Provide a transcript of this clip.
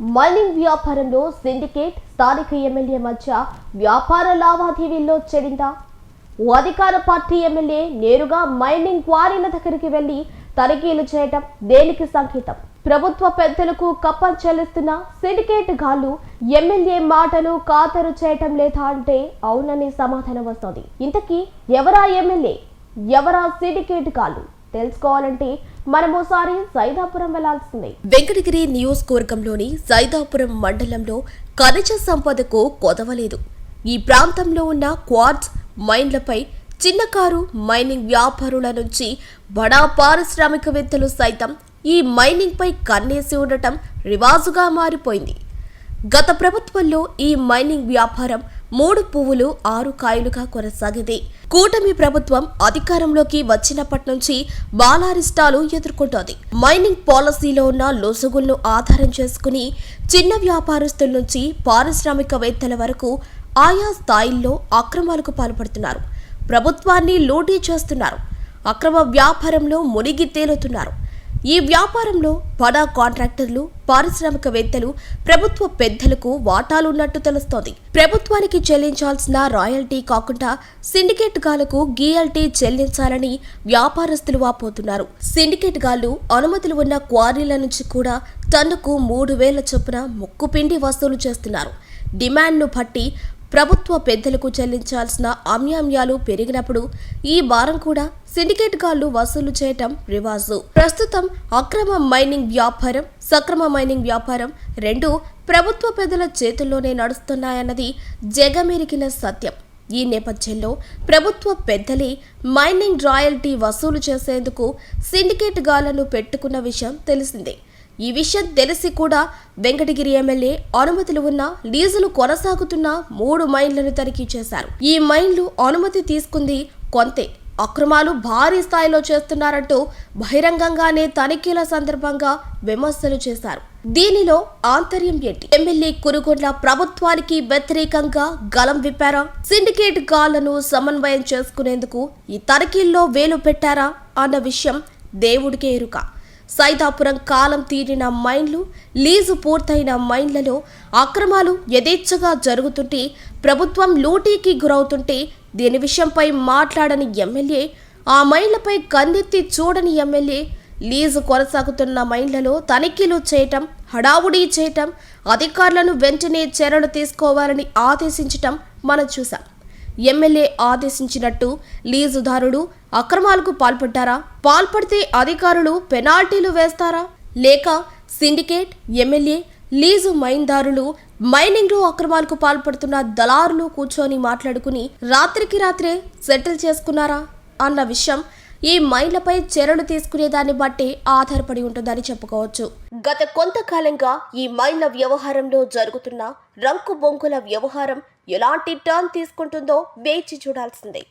Mining వ్యాపారంలో syndicate స్థానిక MLA మధ్య వ్యాపార లావాదేవీల్లో చెడిందా? ఓ అధికార పార్టీ ఎమ్మెల్యే నేరుగా మైనింగ్ క్వారీల దగ్గరికి వెళ్ళి తనిఖీలు చేయటం దేనికి సంకేతం? ప్రభుత్వ పెద్దలకు కప్పం చెల్లిస్తున్న సిండికేట్ గాళ్ళు ఎమ్మెల్యే మాటలు ఖాతరు చేయటం లేదా అంటే అవునని సమాధానం వస్తుంది. ఇంతకీ ఎవరా ఎమ్మెల్యే? ఎవరా సిండికేట్ గాళ్ళు? తెలుసుకోవాలంటే మనం ఓసారి సైదాపురం వెళ్ళాల్సిందే. వెంకటగిరి నియోజకవర్గంలోని సైదాపురం మండలంలో ఖనిజ సంపదకు కొదవలేదు ఈ ప్రాంతంలో ఉన్న క్వార్ట్స్ మైన్లపై చిన్నకారు మైనింగ్ వ్యాపారుల నుంచి బడా పారిశ్రామికవేత్తలు సైతం ఈ మైనింగ్పై కన్నేసి ఉండటం రివాజుగా మారిపోయింది. గత ప్రభుత్వంలో ఈ మైనింగ్ వ్యాపారం మూడు పువ్వులు ఆరు కాయలుగా కొనసాగింది. కూటమి ప్రభుత్వం అధికారంలోకి వచ్చినప్పటి నుంచి బాలారిష్టాలు ఎదుర్కొంటోంది. మైనింగ్ పాలసీలో ఉన్న లొసుగులను ఆధారం చేసుకుని చిన్న వ్యాపారస్తుల నుంచి పారిశ్రామికవేత్తల వరకు ఆయా స్థాయిల్లో అక్రమాలకు పాల్పడుతున్నారు. ప్రభుత్వాన్ని లూటీ చేస్తున్నారు. అక్రమ వ్యాపారంలో మునిగి తేలుతున్నారు. ఈ వ్యాపారంలో బడా కాంట్రాక్టర్లు పారిశ్రామికవేత్తలు ప్రభుత్వ పెద్దలకు వాటాలున్నట్టు తెలుస్తోంది. ప్రభుత్వానికి చెల్లించాల్సిన రాయల్టీ కాకుండా సిండికేట్ గాలకు గీఎల్టీ చెల్లించాలని వ్యాపారస్తులు వాపోతున్నారు. సిండికేట్ గాళ్ళు అనుమతులు ఉన్న క్వారీల నుంచి కూడా టన్నుకు మూడు వేల చొప్పున ముక్కుపిండి వసూలు చేస్తున్నారు. డిమాండ్ను బట్టి ప్రభుత్వ పెద్దలకు చెల్లించాల్సిన అమ్యామ్యాలు పెరిగినప్పుడు ఈ భారం కూడా సిండికేట్ గాళ్ళు వసూలు చేయటం రివాజు. ప్రస్తుతం అక్రమ మైనింగ్ వ్యాపారం సక్రమ మైనింగ్ వ్యాపారం రెండు ప్రభుత్వ పెద్దల చేతుల్లోనే నడుస్తున్నాయన్నది జగమెరిగిన సత్యం. ఈ నేపథ్యంలో ప్రభుత్వ పెద్దలే మైనింగ్ రాయల్టీ వసూలు చేసేందుకు సిండికేట్ గాళ్ళను పెట్టుకున్న విషయం తెలిసిందే. ఈ విషయం తెలిసి కూడా వెంకటగిరి ఎమ్మెల్యే అనుమతులు ఉన్న లీజులు కొనసాగుతున్న మూడు మైన్లను తనిఖీ చేశారు. ఈ మైన్లు అనుమతి తీసుకుంది కొంతే. అక్రమాలు భారీ స్థాయిలో చేస్తున్నారంటూ బహిరంగంగానే తనిఖీల సందర్భంగా విమర్శలు చేశారు. దీనిలో ఆంతర్యం ఏంటి? ఎమ్మెల్యే కురుగొండ్ల ప్రభుత్వానికి వ్యతిరేకంగా గలం విప్పారా? సిండికేట్ గాళ్ళను సమన్వయం చేసుకునేందుకు ఈ తనిఖీల్లో వేలు పెట్టారా? అన్న విషయం దేవుడికే ఎరుక. సైదాపురం కాలం తీరిన మైన్లు లీజు పూర్తయిన మైన్లలో అక్రమాలు యథేచ్ఛగా జరుగుతుంటే ప్రభుత్వం లూటీకి గురవుతుంటే దీని విషయంపై మాట్లాడని ఎమ్మెల్యే ఆ మైన్లపై కన్నెత్తి చూడని ఎమ్మెల్యే లీజు కొనసాగుతున్న మైన్లలో తనిఖీలు చేయటం హడావుడి చేయటం అధికారులను వెంటనే చర్యలు తీసుకోవాలని ఆదేశించటం మనం చూసాం ఎమ్మెల్యే ఆదేశించినట్టు లీజుదారుడు అక్రమాలకు పాల్పడ్డారా? పాల్పడితే అధికారులు పెనాల్టీలు వేస్తారా? లేక సిండికేట్ ఎమ్మెల్యే లీజు మైన్దారులు మైనింగ్లో అక్రమాలకు పాల్పడుతున్న దళారులు కూర్చొని మాట్లాడుకుని రాత్రికి రాత్రే సెటిల్ చేసుకున్నారా? అన్న విషయం ఈ మైన్లపై చర్యలు తీసుకునే దాన్ని బట్టే ఆధారపడి ఉంటుందని చెప్పుకోవచ్చు. గత కొంతకాలంగా ఈ మైన్ల వ్యవహారంలో జరుగుతున్న రంకు బొంకుల వ్యవహారం ఎలాంటి టర్న్ తీసుకుంటుందో వేచి చూడాల్సిందే.